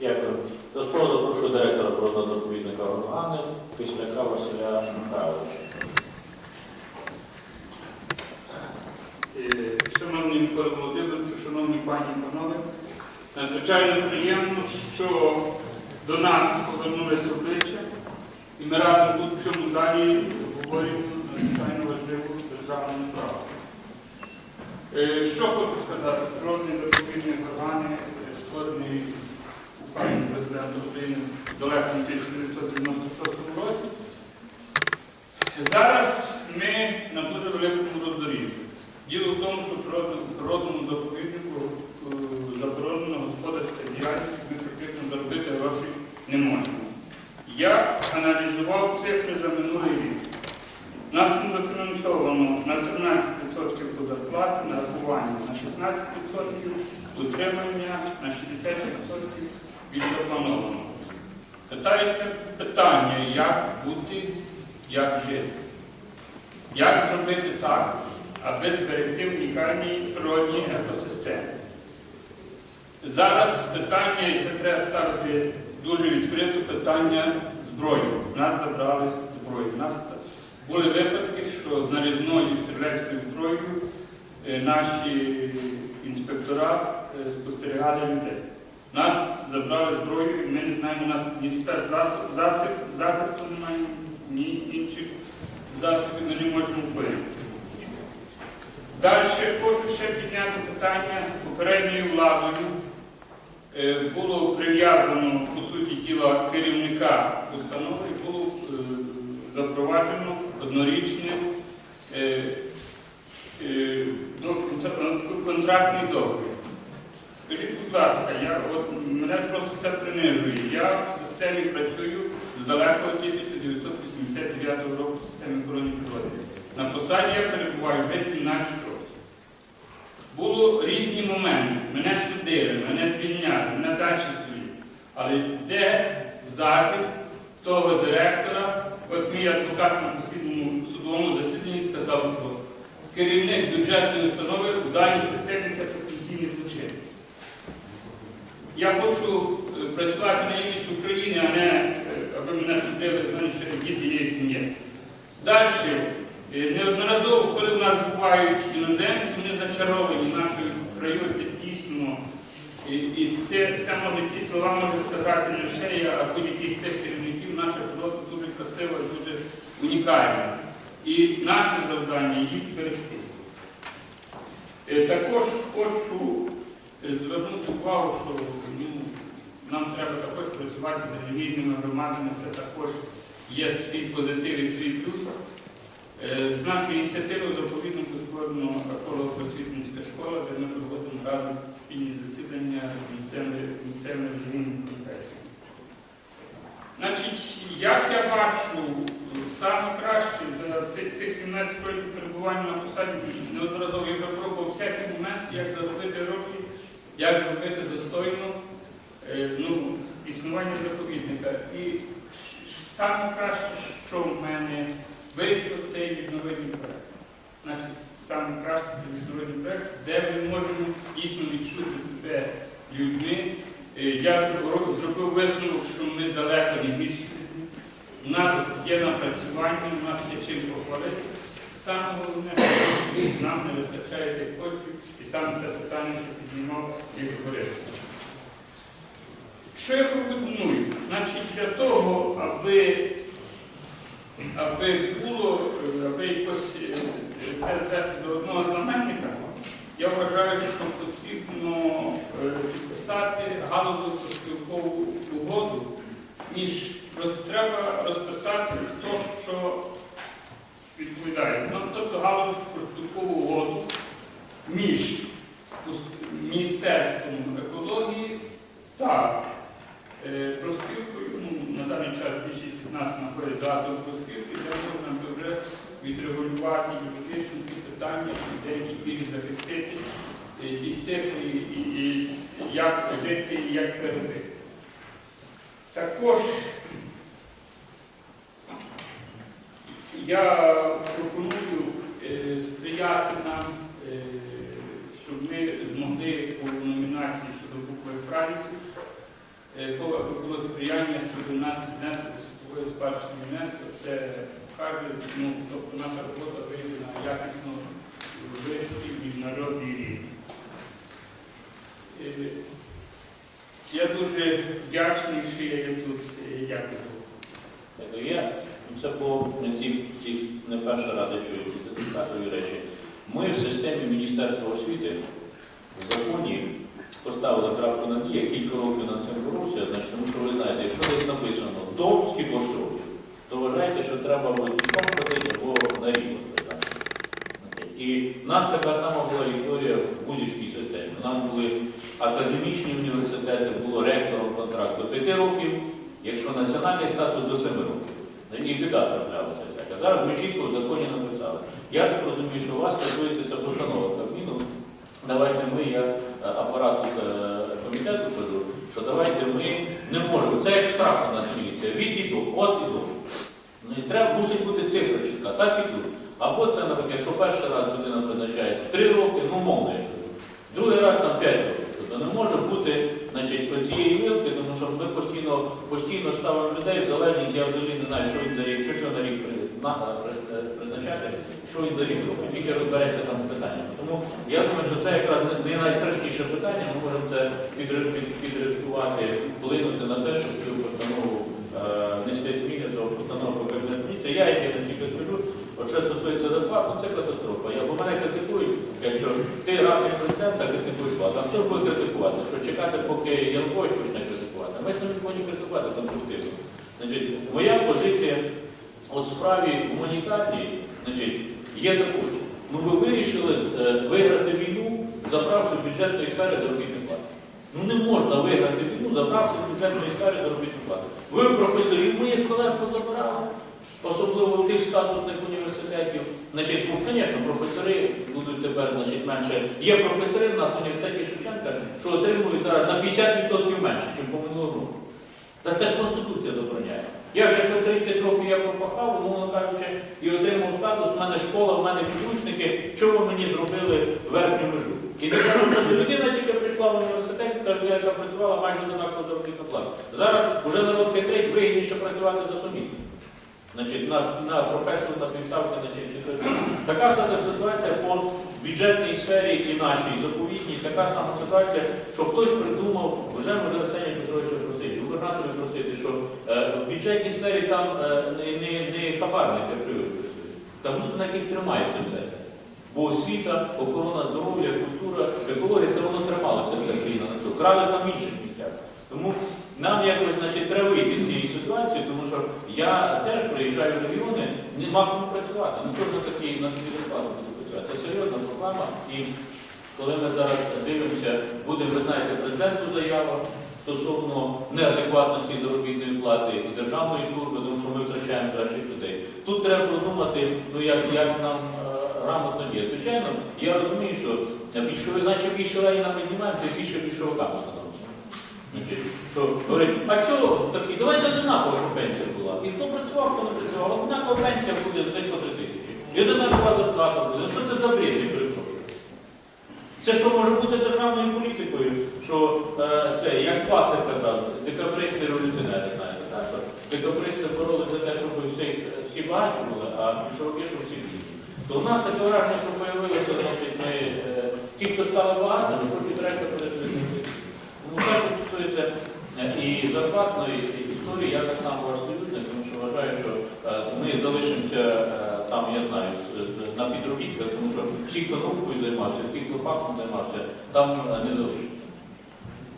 Дякую. До слова запрошую директора природно-заповідника Органи, Кисляка Василя Михайловича. Е, Шановний Микола Володимировичу, шановні пані і панове, надзвичайно приємно, що до нас повернулися обличчя, і ми разом тут в цьому залі говоримо надзвичайно важливу державну справу. Е, Що хочу сказати, природний заповідний органи, е, створений указом президента України далеко в 1996 році. Зараз ми на дуже великому роздоріжжі. Діло в тому, що в природному, заповіднику е, заборонена господарська діяльність, ми практично заробити гроші не можемо. Я аналізував цифри за минулий рік. Нас недофінансовано на 13% по зарплаті, нарахування на 16%, утримання на 60% від запланованого. Питається питання, як бути, як жити. Як зробити так, аби зберегти унікальні природні екосистеми? Зараз питання, і це треба ставити дуже відкрито, питання зброї. Нас забрали зброю. Нас були випадки, що з нарізною стрілецькою зброєю е, наші інспектора е, спостерігали людей. Нас забрали зброю, і ми не знаємо, у нас ні спецзахисту немає, ні інших засобів ми не можемо вбити. Далі хочу ще підняти питання попередньою владою. Е, Було прив'язано, по суті діла, керівника установи було е, запроваджено однорічний е, контрактний договір. Скажіть, будь ласка, я, от, мене просто це принижує. Я в системі працюю з далекого 1989 року в системі охорони природи. На посаді я перебуваю вже 17 років. Було різні моменти. Мене судили, мене звільняли, мене далі судять. Але де захист того директора? От мій адвокат на послідному судовому засіданні сказав, що керівник бюджетної установи в даній системі це професійний злочинець. Я хочу е, працювати на імідж України, а не е, аби мене судили, мене ще діти є сім'я. Далі, е, неодноразово, коли в нас бувають іноземці, вони зачаровані нашою краєю, це дійсно. І, і це, це може, ці слова може сказати не лише я, а будь-який з цих керівників. Наша природа дуже красива, дуже унікальна. І наше завдання її зберегти. Також хочу звернути увагу, що нам треба також працювати з релігійними громадами. Це також є свій позитив і свій плюс. Е, З нашої ініціативи заповіднику створено еколого-просвітницька школа, де ми проводимо разом спільні засідання місцевими, релігійними конфесіями. Значить, як я бачу, саме краще за цих 17 років перебування на посаді неодноразово я випробував всякий момент, як заробити гроші, як зробити достойно е, ну, існування заповідника. І ш- ш- саме краще, що в мене вийшло, це є міжнародний проект. Значить, саме краще це міжнародний проект, де ми можемо дійсно відчути себе людьми. Е, Я зробив висновок, що ми далеко не гірші. У нас є напрацювання, у нас є чим похвалитися. Саме головне, нам не вистачає тих коштів, саме це питання, що піднімав Ігор Борисович. Що я пропоную? Значить, для того, аби, аби було, аби якось е, це звести до одного знаменника, я вважаю, що потрібно е, підписати галузову проспілкову угоду роз- треба розписати хто що відповідає. Ну, тобто галузову проспілкову угоду між пос- Міністерством екології та е, проспілкою, ну, на даний час більшість з нас знаходить дату проспілки, де можна би вже відрегулювати юридично ці питання і деякій мірі захистити ті цифри, і, і як жити, і як це робити. Також я пропоную е, сприяти нам, е, щоб ми змогли по номінації щодо букви Франції е, було сприяння щодо нас внести світової спадщини ЮНЕСКО. Це каже, ну, тобто наша робота виявлена якісно вищий міжнародний рівень. Е, Я дуже вдячний, що я є тут. Е, Дякую. Так, Я це по ці, ці не перша рада чую ці цікаві речі. Ми в системі Міністерства освіти в законі поставили крапку над «і», я кілька років над цим значить, тому що ви знаєте, якщо десь написано до скількох років, то вважайте, що треба або дітом ходити, або на рівно спитати. І в нас така сама була історія в Бузівській системі. У нас були академічні університети, було ректором контракт до 5 років, якщо національний статус до 7 років. І біда траплялася всяка. Зараз ми чітко в законі написали. Я так розумію, що у вас стосується ця постанова Кабміну. Давайте ми, як е, апарат е, комітету кажу, що давайте ми не можемо. Це як штраф на міліція. Від і до, от і до. І треба мусить бути цифра чітка, так і тут. Або це, наприклад, що перший раз людина призначає 3 роки, ну мовно. Другий раз там 5 років. Тобто не може бути значить, цієї вилки, тому що ми постійно, постійно ставимо людей в залежність, я взагалі не знаю, що він за рік, що, що на рік при- на- при- призначати, що він за рік робить, тільки розбереться там з питаннями. Тому я думаю, що це якраз не- найстрашніше питання, ми можемо це підрихтувати, вплинути на те, щоб цю постанову е, нести зміни до постанови про. Я єдине тільки скажу, що стосується зарплат, ну це катастрофа. Бо мене критикують, якщо ти радий президента, критикуєш вас. А хто буде критикувати? Що чекати, поки Янкович почне критикувати? Ми самі повинні критикувати конструктивно. Значить, моя позиція от справі гуманітарній, значить, є такою. Ну ви вирішили е, виграти війну, забравши бюджетної сфери заробітні плати. Ну не можна виграти війну, забравши бюджетної сфери заробітні плати. Ви професорів моїх колег позабирали, особливо в тих статусних університетів. Значить, ну, звісно, професори будуть тепер значить, менше. Є професори в нас в університеті Шевченка, що отримують на 50% менше, ніж по минулому року. Та це ж Конституція забороняє. Я ж якщо 30 років я пропахав, умовно кажучи, і отримав статус, в мене школа, в мене підручники, чого мені зробили верхню межу? І не що людина тільки прийшла в університет, яка працювала майже однаково заробітну плату. Зараз вже народ хитрить, вигідніше працювати за сумісником. Значить, на, на професору, на відставки, значить, чи така сама ситуація по бюджетній сфері і нашій доповідній, така сама ситуація, що хтось придумав, вже може Арсеній Петровича просити, губернаторів просити, що е, в бюджетній сфері там е, не, не, хабарники працюють, там люди, на яких тримається все. Бо освіта, охорона здоров'я, культура, екологія, це воно трималося, ця країна на цьому. Крали там в інших місцях. Тому нам якось значить, вийти з цієї ситуації, тому що я теж приїжджаю в регіони, нема кому працювати. Не кожен такий на собі зарплату буде працювати. Це серйозна проблема. І коли ми зараз дивимося, буде, ви знаєте, президенту заява стосовно неадекватності заробітної плати і державної служби, тому що ми втрачаємо кращих людей. Тут треба продумати, ну як, як нам е, грамотно діяти. Звичайно, я розумію, що більшові, наче більшові нам піднімаємо, це більше більшовиками говорить, а чого такі? Давайте однаково, щоб пенсія була. І хто працював, хто не працював, однакова пенсія буде за по 3 тисячі. І однакова зарплата буде. Ну що це за бред, я? Це що може бути державною політикою, що е, це, як класик казав, декабристи революціонери, знаєте, так? Декабристи боролися за те, щоб всі, всі багаті а більшовики, щоб всі бідні. То у нас таке враження, що появилося, значить, ми, е, ті, хто стали багатими, хочуть решта переслідувати. Тому це що е, і зарплатної історії, я так само союзник, тому що вважаю, що е, ми залишимося е, там, я знаю, на підробітках, тому що всі, хто наукою займався, всі, хто фактом займався, там не залишиться.